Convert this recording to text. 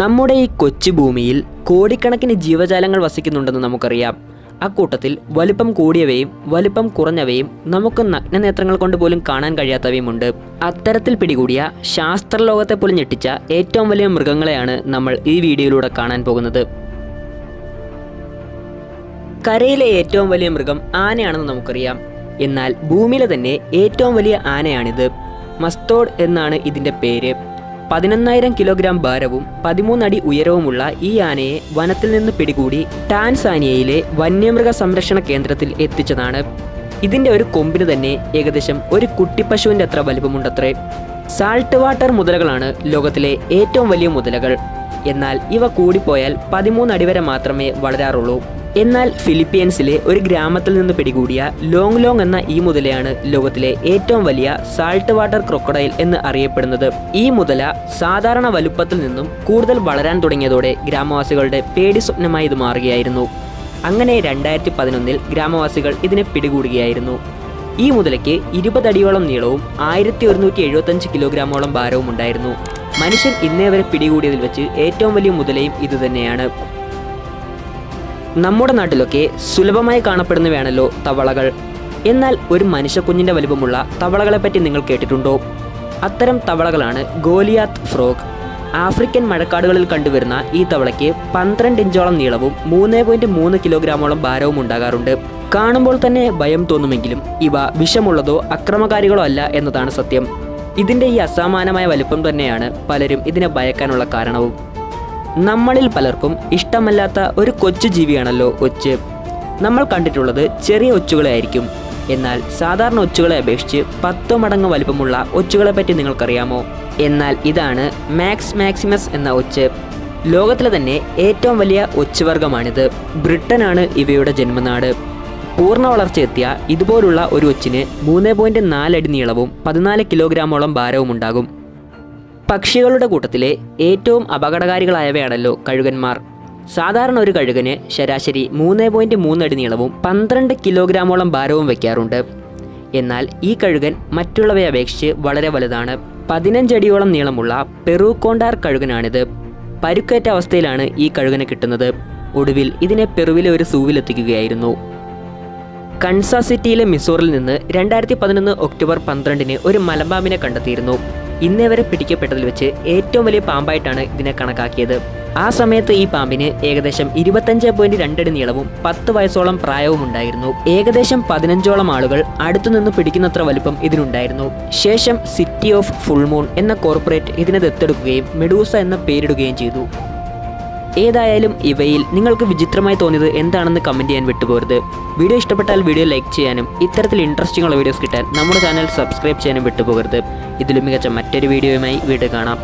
നമ്മുടെ ഈ കൊച്ചു ഭൂമിയിൽ കോടിക്കണക്കിന് ജീവജാലങ്ങൾ വസിക്കുന്നുണ്ടെന്ന് നമുക്കറിയാം. അക്കൂട്ടത്തിൽ വലിപ്പം കൂടിയവയും വലിപ്പം കുറഞ്ഞവയും നമുക്ക് നഗ്നനേത്രങ്ങൾ കൊണ്ട് പോലും കാണാൻ കഴിയാത്തവയുമുണ്ട്. അത്തരത്തിൽ പിടികൂടിയ ശാസ്ത്രലോകത്തെ പോലും ഞെട്ടിച്ച ഏറ്റവും വലിയ മൃഗങ്ങളെയാണ് നമ്മൾ ഈ വീഡിയോയിലൂടെ കാണാൻ പോകുന്നത്. കരയിലെ ഏറ്റവും വലിയ മൃഗം ആനയാണെന്ന് നമുക്കറിയാം. എന്നാൽ ഭൂമിയിലെ തന്നെ ഏറ്റവും വലിയ ആനയാണിത്. മസ്തോഡ് എന്നാണ് ഇതിന്റെ പേര്. പതിനൊന്നായിരം കിലോഗ്രാം ഭാരവും പതിമൂന്നടി ഉയരവുമുള്ള ഈ ആനയെ വനത്തിൽ നിന്ന് പിടികൂടി ടാൻസാനിയയിലെ വന്യമൃഗ സംരക്ഷണ കേന്ദ്രത്തിൽ എത്തിച്ചതാണ്. ഇതിന്റെ ഒരു കൊമ്പിന് തന്നെ ഏകദേശം ഒരു കുട്ടിപ്പശുവിന്റെ അത്ര വലിപ്പമുണ്ടത്രേ. സാൾട്ട് വാട്ടർ മുതലകളാണ് ലോകത്തിലെ ഏറ്റവും വലിയ മുതലകൾ. എന്നാൽ ഇവ കൂടിപ്പോയാൽ പതിമൂന്ന് അടി വരെ മാത്രമേ വളരാറുള്ളൂ. എന്നാൽ ഫിലിപ്പീൻസിലെ ഒരു ഗ്രാമത്തിൽ നിന്ന് പിടികൂടിയ ലോങ് ലോങ് എന്ന ഈ മുതലയാണ് ലോകത്തിലെ ഏറ്റവും വലിയ സാൾട്ട് വാട്ടർ ക്രൊക്കഡൈൽ എന്ന് അറിയപ്പെടുന്നത്. ഈ മുതല സാധാരണ വലുപ്പത്തിൽ നിന്നും കൂടുതൽ വളരാൻ തുടങ്ങിയതോടെ ഗ്രാമവാസികളുടെ പേടി സ്വപ്നമായി ഇത് മാറുകയായിരുന്നു. അങ്ങനെ രണ്ടായിരത്തി പതിനൊന്നിൽ ഗ്രാമവാസികൾ ഇതിനെ പിടികൂടുകയായിരുന്നു. ഈ മുതലയ്ക്ക് ഇരുപതടിയോളം നീളവും ആയിരത്തി ഒരുന്നൂറ്റി എഴുപത്തഞ്ച് കിലോഗ്രാമോളം ഭാരവും ഉണ്ടായിരുന്നു. മനുഷ്യൻ ഇന്നേ വരെ പിടികൂടിയതിൽ വെച്ച് ഏറ്റവും വലിയ മുതലയും ഇതുതന്നെയാണ്. നമ്മുടെ നാട്ടിലൊക്കെ സുലഭമായി കാണപ്പെടുന്നവയാണല്ലോ തവളകൾ. എന്നാൽ ഒരു മനുഷ്യക്കുഞ്ഞിന്റെ വലിപ്പമുള്ള തവളകളെപ്പറ്റി നിങ്ങൾ കേട്ടിട്ടുണ്ടോ? അത്തരം തവളകളാണ് ഗോലിയാത്ത് ഫ്രോഗ്. ആഫ്രിക്കൻ മഴക്കാടുകളിൽ കണ്ടുവരുന്ന ഈ തവളയ്ക്ക് പന്ത്രണ്ട് ഇഞ്ചോളം നീളവും മൂന്ന് പോയിന്റ് മൂന്ന് കിലോഗ്രാമോളം ഭാരവും ഉണ്ടാകാറുണ്ട്. കാണുമ്പോൾ തന്നെ ഭയം തോന്നുമെങ്കിലും ഇവ വിഷമുള്ളതോ അക്രമകാരികളോ അല്ല എന്നതാണ് സത്യം. ഇതിന്റെ ഈ അസാമാനമായ വലിപ്പം തന്നെയാണ് പലരും ഇതിനെ ഭയക്കാനുള്ള കാരണവും. നമ്മളിൽ പലർക്കും ഇഷ്ടമല്ലാത്ത ഒരു കൊച്ചു ജീവിയാണല്ലോ ഒച്ച്. നമ്മൾ കണ്ടിട്ടുള്ളത് ചെറിയ ഒച്ചുകളെ ആയിരിക്കും. എന്നാൽ സാധാരണ ഒച്ചുകളെ അപേക്ഷിച്ച് പത്ത് മടങ്ങ് വലിപ്പമുള്ള ഒച്ചുകളെ പറ്റി നിങ്ങൾക്കറിയാമോ? എന്നാൽ ഇതാണ് മാക്സ് മാക്സിമസ് എന്ന ഒച്ച്. ലോകത്തിലെ തന്നെ ഏറ്റവും വലിയ ഒച്ചുവർഗമാണിത് ബ്രിട്ടനാണ് ഇവയുടെ ജന്മനാട്. പൂർണ വളർച്ചയെത്തിയ ഇതുപോലുള്ള ഒരു ഒച്ചിന് മൂന്ന് പോയിന്റ് നാലടി നീളവും പതിനാല് കിലോഗ്രാമോളം ഭാരവും ഉണ്ടാകും. പക്ഷികളുടെ കൂട്ടത്തിലെ ഏറ്റവും അപകടകാരികളായവയാണല്ലോ കഴുകന്മാർ. സാധാരണ ഒരു കഴുകന് ശരാശരി മൂന്ന് പോയിന്റ് മൂന്നടി നീളവും പന്ത്രണ്ട് കിലോഗ്രാമോളം ഭാരവും വയ്ക്കാറുണ്ട്. എന്നാൽ ഈ കഴുകൻ മറ്റുള്ളവയെ അപേക്ഷിച്ച് വളരെ വലുതാണ്. പതിനഞ്ചടിയോളം നീളമുള്ള പെറുക്കോണ്ടാർ കഴുകനാണിത്. പരുക്കേറ്റ അവസ്ഥയിലാണ് ഈ കഴുകന് കിട്ടുന്നത്. ഒടുവിൽ ഇതിനെ പെറുവിലെ ഒരു സൂവിലെത്തിക്കുകയായിരുന്നു. കൺസാ സിറ്റിയിലെ മിസോറിൽ നിന്ന് രണ്ടായിരത്തി പതിനൊന്ന് ഒക്ടോബർ പന്ത്രണ്ടിന് ഒരു മലമ്പാമ്പിനെ കണ്ടെത്തിയിരുന്നു. ഇന്നേ വരെ പിടിക്കപ്പെട്ടതിൽ വെച്ച് ഏറ്റവും വലിയ പാമ്പായിട്ടാണ് ഇതിനെ കണക്കാക്കിയത്. ആ സമയത്ത് ഈ പാമ്പിന് ഏകദേശം ഇരുപത്തഞ്ച് പോയിന്റ് രണ്ടടി നീളവും പത്ത് വയസ്സോളം പ്രായവും ഉണ്ടായിരുന്നു. ഏകദേശം പതിനഞ്ചോളം ആളുകൾ അടുത്തുനിന്ന് പിടിക്കുന്നത്ര വലിപ്പം ഇതിനുണ്ടായിരുന്നു. ശേഷം സിറ്റി ഓഫ് ഫുൾമൂൺ എന്ന കോർപ്പറേറ്റ് ഇതിനെ ദത്തെടുക്കുകയും മെഡൂസ എന്ന പേരിടുകയും ചെയ്തു. ഏതായാലും ഇവയിൽ നിങ്ങൾക്ക് വിചിത്രമായി തോന്നിയത് എന്താണെന്ന് കമന്റ് ചെയ്യാൻ വിട്ടുപോകരുത് വീഡിയോ ഇഷ്ടപ്പെട്ടാൽ വീഡിയോ ലൈക്ക് ചെയ്യാനും ഇത്തരത്തിൽ ഇൻട്രസ്റ്റിംഗ് ഉള്ള വീഡിയോസ് കിട്ടാൻ നമ്മുടെ ചാനൽ സബ്സ്ക്രൈബ് ചെയ്യാനും വിട്ടുപോകരുത്. ഇതിലും മികച്ച മറ്റൊരു വീഡിയോയുമായി വീണ്ടും കാണാം.